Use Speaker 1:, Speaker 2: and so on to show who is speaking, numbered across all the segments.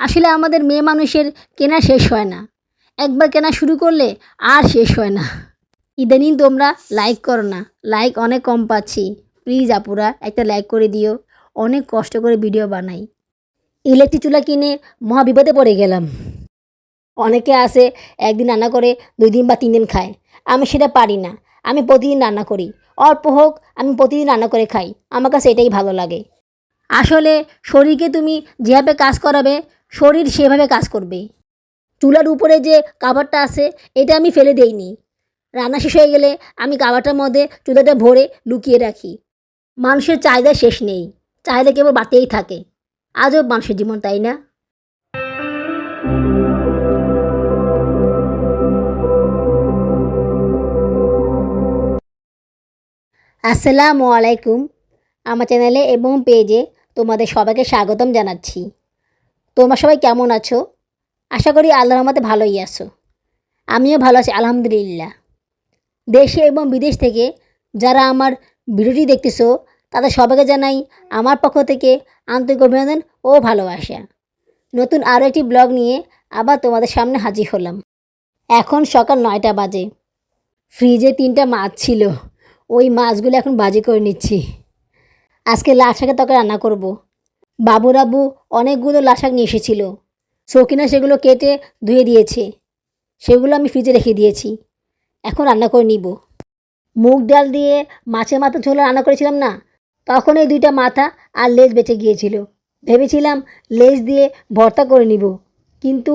Speaker 1: আসলে আমাদের মেয়ে মানুষের কেনা শেষ হয় না। একবার কেনা শুরু করলে আর শেষ হয় না। ইদানিং তোমরা লাইক করো না। লাইক অনেক কম পাচ্ছি। প্লিজ আপুরা, একটা লাইক করে দিও। অনেক কষ্ট করে ভিডিও বানাই। ইলেকট্রিক চুলা কিনে মহা বিপদে পড়ে গেলাম। অনেকে আসে একদিন রান্না করে দুই দিন বা তিন দিন খায়। আমি সেটা পারি না। আমি প্রতিদিন রান্না করি। অল্প হোক, আমি প্রতিদিন রান্না করে খাই। আমার কাছে এটাই ভালো লাগে। আসলে শরীরকে তুমি যেভাবে কাজ করাবে শরীর সেভাবে কাজ করবে। চুলার উপরে যে কাভারটা আছে, এটা আমি ফেলে দেইনি। রান্না শেষ হয়ে গেলে আমি কাভারটার মধ্যে চুলাটা ভরে লুকিয়ে রাখি। মানুষের চাহিদা শেষ নেই। চাহিদা কেবল বাড়তেই থাকে। আজও মানুষের জীবন, তাই না? আসসালামু আলাইকুম। আমার চ্যানেলে এবং পেজে তোমাদের সবাইকে স্বাগতম জানাচ্ছি। তোমরা সবাই কেমন আছো? আশা করি আল্লাহর রহমতে ভালোই আছো। আমিও ভালো আছি, আলহামদুলিল্লাহ। দেশে এবং বিদেশ থেকে যারা আমার ভিডিওটি দেখতেছো, তাদের সবাইকে জানাই আমার পক্ষ থেকে আন্তরিক অভিনন্দন ও ভালোবাসা। নতুন আরও একটি ব্লগ নিয়ে আবার তোমাদের সামনে হাজির হলাম। এখন সকাল নয়টা বাজে। ফ্রিজে তিনটা মাছ ছিল। ওই মাছগুলো এখন বাজি করে নিচ্ছি। আজকে লাল শাকের তরকারি রান্না করব। বাবুরাবু অনেকগুলো লাশাক নিয়ে এসেছিল। শৌখিনা সেগুলো কেটে ধুয়ে দিয়েছে। সেগুলো আমি ফ্রিজে রেখে দিয়েছি। এখন রান্না করে নিব। মুগ ডাল দিয়ে মাছের মাথা ঝোল রান্না করেছিলাম না? তখন এই দুইটা মাথা আর লেজ বেঁচে গিয়েছিল। ভেবেছিলাম লেজ দিয়ে ভর্তা করে নিব, কিন্তু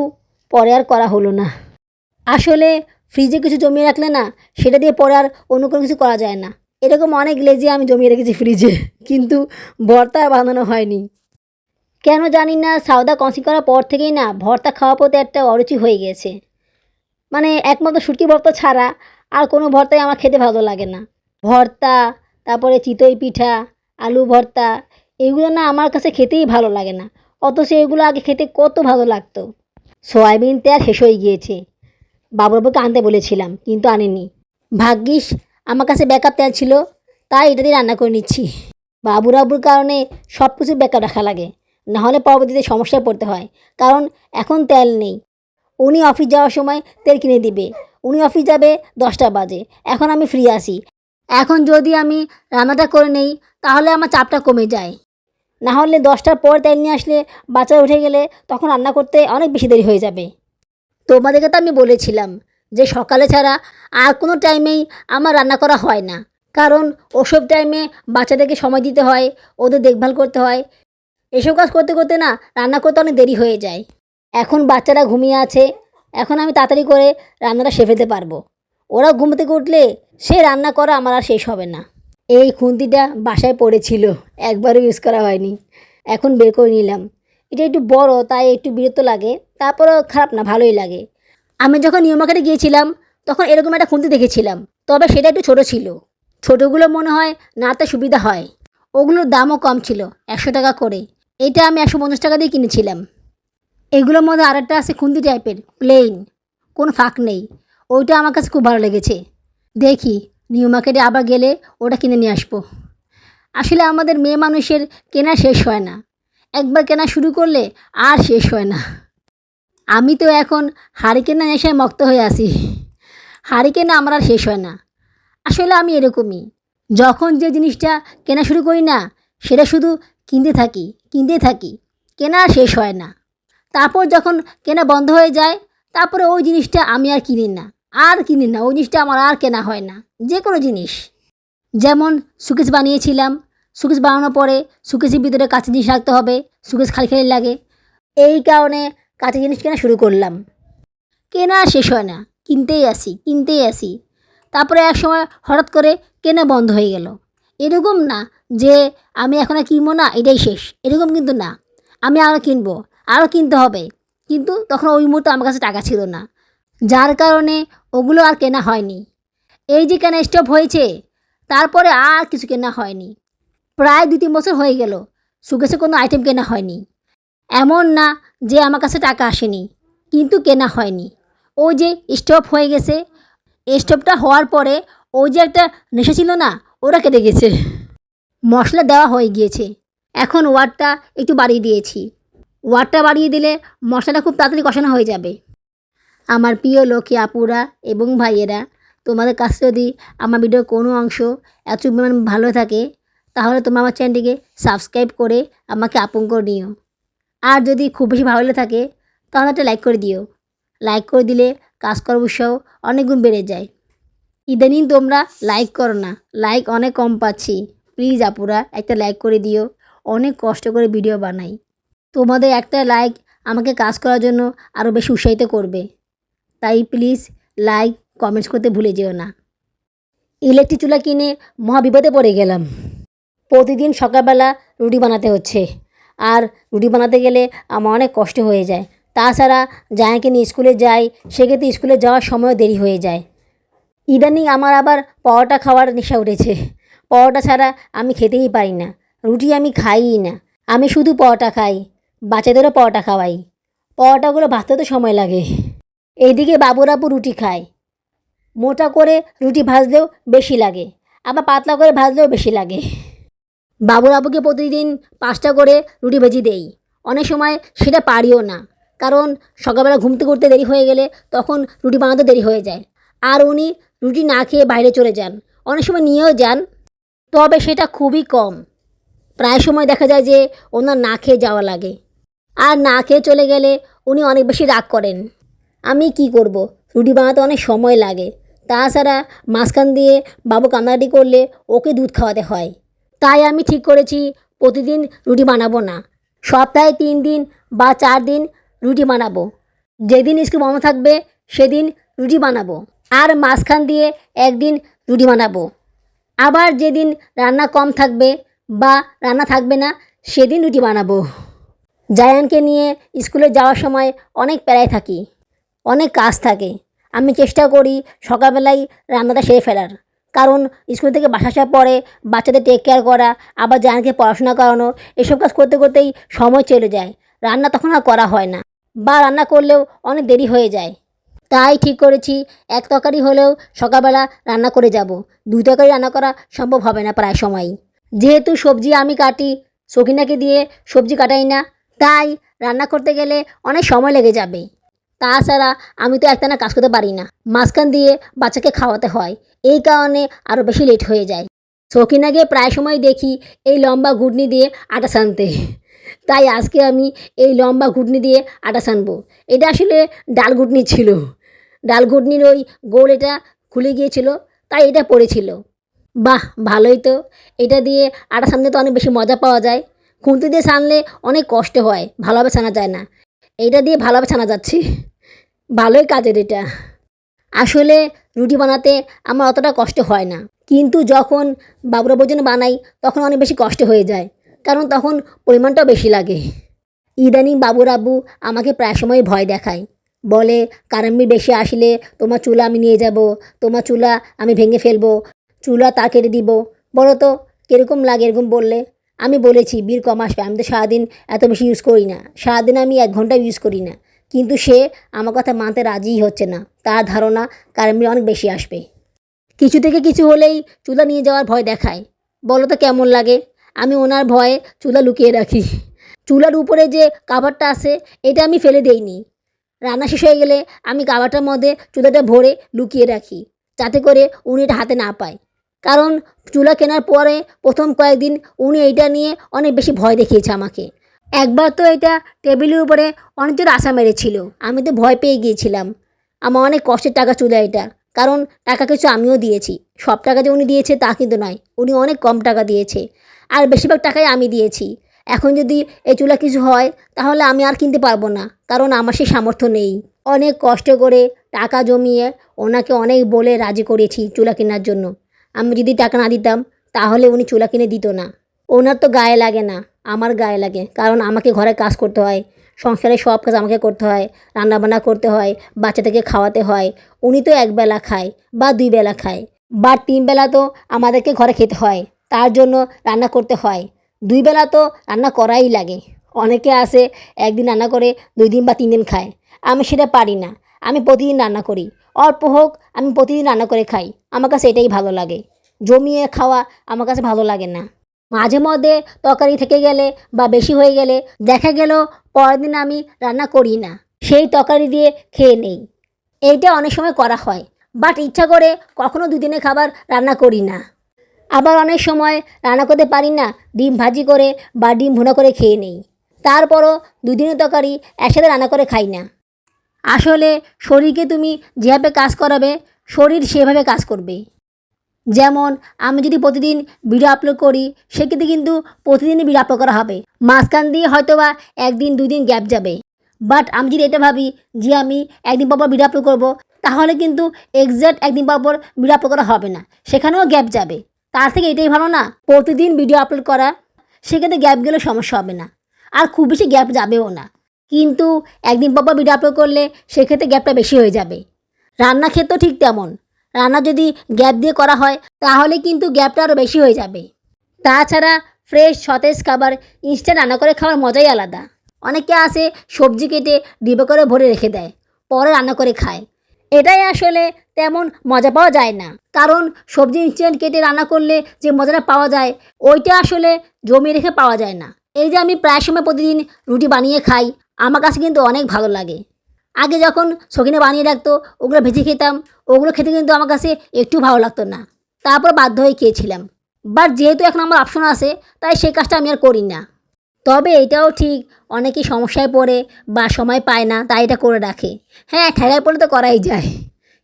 Speaker 1: পরে আর করা হলো না। আসলে ফ্রিজে কিছু জমিয়ে রাখলে না, সেটা দিয়ে পরে আর অন্য কোনো কিছু করা যায় না। এরকম অনেক লেজে আমি জমিয়ে রেখেছি ফ্রিজে, কিন্তু ভর্তা বানানো হয়নি। কেন জানি না সাউদা কষি করার পর থেকেই না ভর্তা খাওয়া প্রতি একটা অরুচি হয়ে গেছে মানে একমাত্র শুটকি ভর্তা ছাড়া আর কোনো ভর্তাই আমার খেতে ভালো লাগে না। ভর্তা, তারপরে চিতই পিঠা, আলু ভর্তা, এগুলো না আমার কাছে খেতেই ভালো লাগে না। অথচ এগুলো আগে খেতে কত ভালো লাগতো। সয়াবিন তেল শেষ হয়ে গিয়েছে। বাবুরাবুকে আনতে বলেছিলাম, কিন্তু আনেনি। ভাগ্যিস, আমার কাছে ব্যাকআপ তেল ছিল, তাই এটা দিয়ে রান্না করে নিচ্ছি। বাবুরাবুর কারণে সব কিছু ব্যাকআপ রাখা লাগে। নাহলে পরবর্তীতে সমস্যায় পড়তে হয়। কারণ এখন তেল নেই। উনি অফিস যাওয়ার সময় তেল কিনে দিবে। উনি অফিস যাবে দশটা বাজে। এখন আমি ফ্রি আসি এখন যদি আমি রান্নাটা করে নেই, তাহলে আমার চাপটা কমে যায়। না হলে দশটার পর তেল নিয়ে আসলে বাচ্চা উঠে গেলে তখন রান্না করতে অনেক বেশি দেরি হয়ে যাবে। তোমাদেরকে তো আমি বলেছিলাম যে সকালে ছাড়া আর কোনো টাইমেই আমার রান্না করা হয় না। কারণ ওসব টাইমে বাচ্চাদেরকে সময় দিতে হয়, ওদের দেখভাল করতে হয়। এসব কাজ করতে করতে না রান্না করতে অনেক দেরি হয়ে যায়। এখন বাচ্চারা ঘুমিয়ে আছে, এখন আমি তাড়াতাড়ি করে রান্নাটা সেফেতে পারব। ওরা ঘুম থেকে উঠলে সে রান্না করা আমার আর শেষ হবে না। এই খুন্তিটা বাসায় পড়েছিল, একবারও ইউজ করা হয়নি। এখন বের করে নিলাম। এটা একটু বড়, তাই একটু বিরক্ত লাগে, তারপরেও খারাপ না, ভালোই লাগে। আমি যখন নিউ মার্কেটে গিয়েছিলাম, তখন এরকম একটা খুন্তি দেখেছিলাম, তবে সেটা একটু ছোট ছিল। ছোটোগুলো মনে হয় নাতে সুবিধা হয়। ওগুলোর দামও কম ছিল, একশো টাকা করে। এটা আমি একশো পঞ্চাশ টাকা দিয়ে কিনেছিলাম। এগুলোর মধ্যে আরেকটা আছে খুন্তি টাইপের প্লেন কোনো ফাঁক নেই। ওইটা আমার কাছে খুব ভালো লেগেছে। দেখি নিউ মার্কেটে আবার গেলে ওটা কিনে নিয়ে আসব। আসলে আমাদের মেয়ে মানুষের কেনা শেষ হয় না। একবার কেনা শুরু করলে আর শেষ হয় না। আমি তো এখন হারিকেনা নেশায় মক্ত হয়ে আসি হারিকেনা আমার আর শেষ হয় না। আসলে আমি এরকমই। যখন যে জিনিসটা কেনা শুরু করি না, সেটা শুধু কিনতে থাকি কিনতে থাকি। কেনা শেষ হয় না। তারপর যখন কেনা বন্ধ হয়ে যায়, তারপরে ওই জিনিসটা আমি আর কিনি না। আর কিনি না, ওই জিনিসটা আমার আর কেনা হয় না। যে কোনো জিনিস। যেমন সুকেশ বানিয়েছিলাম। সুকেশ বানানোর পরে সুকেশের ভিতরে কাঁচা জিনিস রাখতে হবে। সুকেশ খালি খালি লাগে। এই কারণে কাঁচা জিনিস কেনা শুরু করলাম। কেনা শেষ হয় না। কিনতেই আসি কিনতেই আসি। তারপরে এক সময় হঠাৎ করে কেনা বন্ধ হয়ে গেল। এরকম না যে আমি এখন আর কিনবো না, এটাই শেষ। এরকম কিন্তু না। আমি আরও কিনবো আরও কিনতে হবে। কিন্তু তখন ওই মুহূর্তে আমার কাছে টাকা ছিল না। যার কারণে ওগুলো আর কেনা হয়নি। এই যে কেনা স্টপ হয়েছে, তারপরে আর কিছু কেনা হয়নি। প্রায় দু তিন বছর হয়ে গেল সুকেশে কোনো আইটেম কেনা হয়নি। এমন না যে আমার কাছে টাকা আসেনি, কিন্তু কেনা হয়নি। ওই যে স্টপ হয়ে গেছে স্টপটা হওয়ার পরে ওই যে একটা নেশা ছিল না ওরা কেটে গেছে মশলা দেওয়া হয়ে গিয়েছে। এখন ওয়াটটা একটু বাড়িয়ে দিয়েছি। ওয়াটটা বাড়িয়ে দিলে মশলাটা খুব তাড়াতাড়ি কষানো হয়ে যাবে। আমার প্রিয় লক্ষ্মী আপুরা এবং ভাইয়েরা, তোমাদের কাছে যদি আমার ভিডিওর কোনো অংশ এত পরিমাণ ভালো থাকে, তাহলে তোমরা আমার চ্যানেলটিকে সাবস্ক্রাইব করে আমাকে আপন করে নিও। আর যদি খুব বেশি ভালো থাকে, তাহলে একটা লাইক করে দিও। লাইক করে দিলে কাজ করার উৎসাহ অনেক গুণ বেড়ে যায়। ইদানিং তোমরা লাইক করো না। লাইক অনেক কম পাচ্ছি। প্লিজ আপুরা, একটা লাইক করে দিও। অনেক কষ্ট করে ভিডিও বানাই। তোমাদের একটা লাইক আমাকে কাজ করার জন্য আরও বেশি উৎসাহিত করবে। তাই প্লিজ লাইক কমেন্টস করতে ভুলে যেও না। ইলেকট্রিক চুলা কিনে মহা বিপদে পড়ে গেলাম। প্রতিদিন সকালবেলা রুটি বানাতে হচ্ছে। আর রুটি বানাতে গেলে আমার অনেক কষ্ট হয়ে যায়। তাছাড়া জায়াকে নিয়ে স্কুলে যাই, সেক্ষেত্রে স্কুলে যাওয়ার সময়ও দেরি হয়ে যায়। ইদানিং আমার আবার পরোটা খাওয়ার নেশা উঠেছে। পরোটা ছাড়া আমি খেতেই পারি না, রুটি আমি খাইই না। আমি শুধু পরোটা খাই, বাচ্চাদেরও পরোটা খাওয়াই। পরোটাগুলো ভাজতে তো সময় লাগে। এইদিকে বাবুরাবু রুটি খায়। মোটা করে রুটি ভাজলেও বেশি লাগে, আবার পাতলা করে ভাজলেও বেশি লাগে। বাবুরাবুকে প্রতিদিন পাঁচটা করে রুটি ভেজি দেই। অনেক সময় সেটা পারিও না, কারণ সকালবেলা ঘুমতে করতে দেরি হয়ে গেলে তখন রুটি বানাতে দেরি হয়ে যায়। আর উনি রুটি না খেয়ে বাইরে চলে যান। অনেক সময় নিয়েও যান, তবে সেটা খুবই কম। প্রায় সময় দেখা যায় যে ওনার না খেয়ে যাওয়া লাগে। আর না খেয়ে চলে গেলে উনি অনেক বেশি রাগ করেন। আমি কি করব? রুটি বানাতে অনেক সময় লাগে। তাছাড়া মাঝখান দিয়ে বাবু কান্নাকাটি করলে ওকে দুধ খাওয়াতে হয়। তাই আমি ঠিক করেছি, প্রতিদিন রুটি বানাবো না। সপ্তাহে তিন দিন বা চার দিন রুটি বানাবো। যেদিন স্কুল বন্ধ থাকবে, সেদিন রুটি বানাবো। আর মাঝখান দিয়ে একদিন রুটি বানাবো। আবার যেদিন রান্না কম থাকবে বা রান্না থাকবে না, সেদিন রুটি বানাবো। জায়ানকে নিয়ে স্কুলে যাওয়ার সময় অনেক প্যারায় থাকি, অনেক কাজ থাকে। আমি চেষ্টা করি সকালবেলায় রান্নাটা সেরে ফেলার। কারণ স্কুল থেকে বাসা আসার পরে বাচ্চাদের টেক কেয়ার করা, আবার জায়ানকে পড়াশোনা করানো, এসব কাজ করতে করতেই সময় চলে যায়। রান্না তখন আর করা হয় না, বা রান্না করলেও অনেক দেরি হয়ে যায়। তাই ঠিক করেছি। এক তরকারি হলেও সকালবেলা রান্না করে যাব। দুই তরকারি রান্না করা সম্ভব হবে না প্রায় সময়ই যেহেতু সবজি আমি কাটি সকিনাকে দিয়ে সবজি কাটাই না, তাই রান্না করতে গেলে অনেক সময় লেগে যাবে। তাছাড়া আমি তো একটানা কাজ করতে পারি না। মাঝখান দিয়ে বাচ্চাকে খাওয়াতে হয়। এই কারণে আরও বেশি লেট হয়ে যায়। সকিনাকে প্রায় সময় দেখি এই লম্বা ঘুটনি দিয়ে আটা সানতে তাই আজকে আমি এই লম্বা ঘুটনি দিয়ে আটা সানবো এটা আসলে ডাল ঘুটনি ছিল। ডাল ঘুটনির ওই গোল এটা খুলে গিয়েছিল, তাই এটা পড়েছিল। বাহ, ভালোই তো। এটা দিয়ে আটা সানতে তো অনেক বেশি মজা পাওয়া যায়। খুন্তি দিয়ে সানলে অনেক কষ্ট হয়, ভালোভাবে ছানা যায় না। এটা দিয়ে ভালোভাবে ছানা যাচ্ছে। ভালোই কাজের এটা। আসলে রুটি বানাতে আমার অতটা কষ্ট হয় না। কিন্তু যখন বাবুরা ভোজন বানাই, তখন অনেক বেশি কষ্ট হয়ে যায়। কারণ তখন পরিমাণটা বেশি লাগে। ইদানিং বাবুর আব্বু আমাকে প্রায় সময় ভয় দেখায়। বলে কারেন্ট বেশি আসলে তোমার চুলা আমি নিয়ে যাব, তোমার চুলা আমি ভেঙে ফেলব, চুলা তার কেটে দিব। বলো তো, কীরকম লাগে এরকম বললে? আমি বলেছি বিল কম আসবে, আমি তো সারাদিন এত বেশি ইউজ করি না। সারাদিন আমি এক ঘণ্টা ইউজ করি না। কিন্তু সে আমার কথা মানতে রাজিই হচ্ছে না। তার ধারণা কারেন্ট বিল অনেক বেশি আসবে। কিছু থেকে কিছু হলেই চুলা নিয়ে যাওয়ার ভয় দেখায়। বলো তো, কেমন লাগে? আমি ওনার ভয়ে চুলা লুকিয়ে রাখি। চুলার উপরে যে কাভারটা আছে, এটা আমি ফেলে দেইনি। রান্না শেষ হয়ে গেলে আমি কাভারটার মধ্যে চুলাটা ভরে লুকিয়ে রাখি, যাতে করে উনি এটা হাতে না পায়। কারণ চুলা কেনার পরে প্রথম কয়েকদিন উনি এইটা নিয়ে অনেক বেশি ভয় দেখিয়েছে আমাকে। একবার তো এটা টেবিলের উপরে অনেক জোর আশা মেরেছিল, আমি তো ভয় পেয়ে গিয়েছিলাম। আমার অনেক কষ্টের টাকা চুলা এটা, কারণ টাকা কিছু আমিও দিয়েছি। সব টাকা যে উনি দিয়েছে তা কিন্তু নয়, উনি অনেক কম টাকা দিয়েছে। আর বেশিরভাগ টাকাই আমি দিয়েছি। এখন যদি এই চুলা কিছু হয়, তাহলে আমি আর কিনতে পারব না, কারণ আমার সেই সামর্থ্য নেই। অনেক কষ্ট করে টাকা জমিয়ে ওনাকে অনেক বলে রাজি করেছি চুলা কেনার জন্য। আমি যদি টাকা না দিতাম, তাহলে উনি চুলা কিনে দিত না। ওনার তো গায়ে লাগে না, আমার গায়ে লাগে, কারণ আমাকে ঘরে কাজ করতে হয়, সংসারে সব কাজ আমাকে করতে হয়, রান্নাবান্না করতে হয়, বাচ্চাদেরকে খাওয়াতে হয়, উনি তো একবেলা খায় বা দুই বেলা খায়। বা তিন বেলা তো আমাদেরকে ঘরে খেতে হয়। তার জন্য রান্না করতে হয়। দুই বেলা তো রান্না করাই লাগে। অনেকে আসে, একদিন রান্না করে, দুই দিন বা তিন দিন খায়। আমি সেটা পারি না। আমি প্রতিদিন রান্না করি। অল্প হোক, আমি প্রতিদিন রান্না করে খাই। আমার কাছে এটাই ভালো লাগে। জমিয়ে খাওয়া আমার কাছে ভালো লাগে না। মাঝে মধ্যে তরকারি থেকে গেলে বা বেশি হয়ে গেলে দেখা গেল পরের দিন আমি রান্না করি না। সেই তরকারি দিয়ে খেয়ে নেই। এইটা অনেক সময় করা হয়। বাট ইচ্ছা করে কখনো দুদিনের খাবার রান্না করি না। আবার অনেক সময় রান্না করতে পারি না, ডিম ভাজি করে বা ডিম ভুনা করে খেয়ে নেই। তারপরও দুদিনের তরকারি একসাথে রান্না করে খাই না। আসলে শরীরকে তুমি যেভাবে কাজ করাবে, শরীর সেভাবে কাজ করবে। যেমন আমি যদি প্রতিদিন ভিডিও আপলোড করি, সেক্ষেত্রে কিন্তু প্রতিদিনই ভিডিও আপলোড করা হবে। মাঝখান দিয়ে হয়তো বা একদিন, দুদিন গ্যাপ যাবে। বাট আমি যদি এটা ভাবি যে আমি একদিন পর পর ভিডিও আপলোড করব, তাহলে কিন্তু এক্স্যাক্ট একদিন পর পর ভিডিও আপলোড করা হবে না। সেখানেও গ্যাপ যাবে। তার থেকে এটাই ভালো না, প্রতিদিন ভিডিও আপলোড করা, সেক্ষেত্রে গ্যাপ গেলে সমস্যা হবে না। আর খুব বেশি গ্যাপ যাবেও না। কিন্তু একদিন পর ভিডিও আপলোড করলে সেক্ষেত্রে গ্যাপটা বেশি হয়ে যাবে। রান্না ক্ষেত্রেও ঠিক তেমন। রান্না যদি গ্যাপ দিয়ে করা হয়, তাহলে কিন্তু গ্যাপটা আরও বেশি হয়ে যাবে। তাছাড়া ফ্রেশ সতেজ খাবার ইনস্ট্যান্ট রান্না করে খাওয়ার মজাই আলাদা। অনেকে আসে সবজি কেটে ডিবে করে ভরে রেখে দেয়, পরে রান্না করে খায়। এটাই আসলে তেমন মজা পাওয়া যায় না। কারণ সবজি ইনস্ট্যান্ট কেটে রান্না করলে যে মজাটা পাওয়া যায়, ওইটা আসলে জমিয়ে রেখে পাওয়া যায় না। এই যে আমি প্রায় সময় প্রতিদিন রুটি বানিয়ে খাই, আমার কাছে কিন্তু অনেক ভালো লাগে। আগে যখন সখিনে বানিয়ে রাখতো, ওগুলো ভেজে খেতাম, ওগুলো খেতে কিন্তু আমার কাছে একটু ভালো লাগতো না। তারপর বাধ্য হয়ে খেয়েছিলাম। বাট যেহেতু এখন আমার অপশন আছে, তাই সেই কাজটা আমি আর করি না। তবে এটাও ঠিক, অনেকে সমস্যায় পড়ে বা সময় পায় না, তাই এটা করে রাখে। হ্যাঁ ঠেলায় পড়লে তো করাই যায়।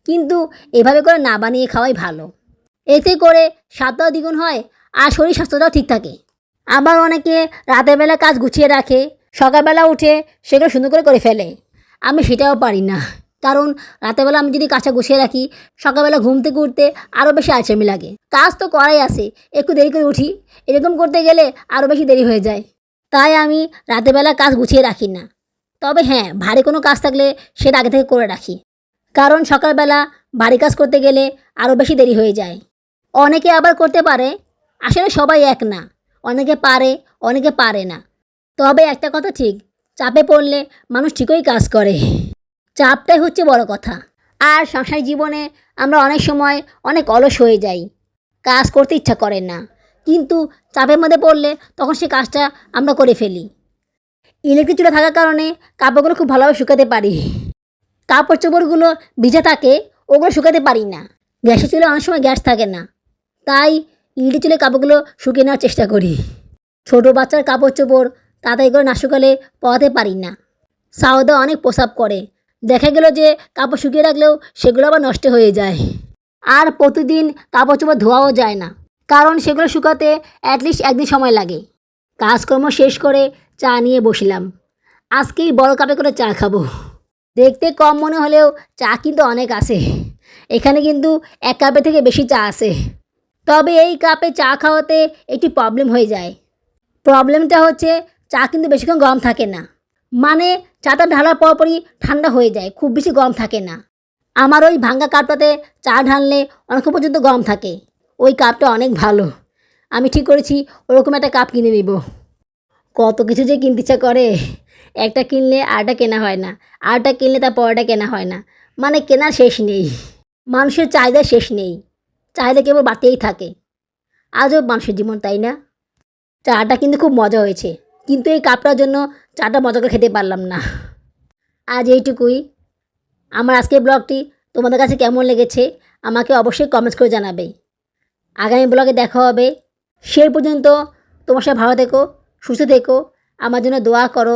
Speaker 1: কিন্তু এভাবে করে না বানিয়ে খাওয়াই ভালো। এতে করে স্বাদটাও দ্বিগুণ হয় আর শরীর স্বাস্থ্যটাও ঠিক থাকে। আবার অনেকে রাতের বেলা কাজ গুছিয়ে রাখে, সকালবেলা উঠে সেগুলো সুন্দর করে করে ফেলে। আমি সেটাও পারি না। কারণ রাতেরবেলা আমি যদি কাজটা গুছিয়ে রাখি, সকালবেলা ঘুম থেকে উঠতে আরও বেশি আলসেমি লাগে। কাজ তো করাই আছে, একটু দেরি করে উঠি। এরকম করতে গেলে আরও বেশি দেরি হয়ে যায়। তাই আমি রাতেরবেলা কাজ গুছিয়ে রাখি না। তবে হ্যাঁ ভারী কোনো কাজ থাকলে সেটা আগে থেকে করে রাখি। কারণ সকালবেলা ভারী কাজ করতে গেলে আরও বেশি দেরি হয়ে যায়। অনেকে আবার করতে পারে, আসলে সবাই এক না। অনেকে পারে অনেকে পারে না। তবে একটা কথা ঠিক, চাপে পড়লে মানুষ ঠিকই কাজ করে। চাপটাই হচ্ছে বড় কথা। আর সংসার জীবনে আমরা অনেক সময় অনেক অলস হয়ে যাই। কাজ করতে ইচ্ছা করে না। কিন্তু চাপের মধ্যে পড়লে তখন সে কাজটা আমরা করে ফেলি। ইলেকট্রিক চুলা থাকার কারণে কাপড়গুলো খুব ভালোভাবে শুকাতে পারি। কাপড় চোপড়গুলো ভিজে থাকে, ওগুলো শুকাতে পারি না। গ্যাসের চুলে অনেক সময় গ্যাস থাকে না। তাই ইলেকট্রিক চুলে কাপড়গুলো শুকিয়ে নেওয়ার চেষ্টা করি। ছোটো বাচ্চার কাপড় চোপড় তাড়াতাড়ি করে না শুকালে পরাতে পারি না। সাউদা অনেক প্রসাব করে। দেখা গেল যে কাপড় শুকিয়ে রাখলেও সেগুলো আবার নষ্ট হয়ে যায়। আর প্রতিদিন কাপড় চোপড় ধোয়াও যায় না। কারণ সেগুলো শুকাতে অ্যাটলিস্ট একদিন সময় লাগে। কাজকর্ম শেষ করে চা নিয়ে বসলাম। আজকেই বড় কাপে করে চা খাব। দেখতে কম মনে হলেও চা কিন্তু অনেক আছে। এখানে কিন্তু এক কাপে থেকে বেশি চা আছে। তবে এই কাপে চা খাওয়াতে একটি প্রবলেম হয়ে যায়। প্রবলেমটা হচ্ছে চা কিন্তু বেশিক্ষণ গরম থাকে না। মানে চাটা ঢালার পরপরই ঠান্ডা হয়ে যায়, খুব বেশি গরম থাকে না। আমার ওই ভাঙ্গা কাপটাতে চা ঢাললে অনেকক্ষণ পর্যন্ত গরম থাকে। ওই কাপটা অনেক ভালো। আমি ঠিক করেছি, ওরকম একটা কাপ কিনে নিব। কত কিছু যে কিনতে ইচ্ছা করে। একটা কিনলে আরটা কেনা হয় না, আরটা কিনলে তার পরটা কেনা হয় না। মানে কেনার শেষ নেই, মানুষের চাহিদা শেষ নেই, চাহিদা কেবল বাড়তেই থাকে। আজও মানুষের জীবন তাই না? চাটা কিন্তু খুব মজা হয়েছে, কিন্তু এই কাপটার জন্য চাটা মজা করে খেতে পারলাম না। আজ এইটুকুই। আমার আজকের ব্লগটি তোমাদের কাছে কেমন লেগেছে, আমাকে অবশ্যই কমেন্টস করে জানাবে। আগামী ব্লগে দেখা হবে। সেই পর্যন্ত তোমার সাথে ভালো থেকো, সুস্থ থেকো, আমার জন্য দোয়া করো।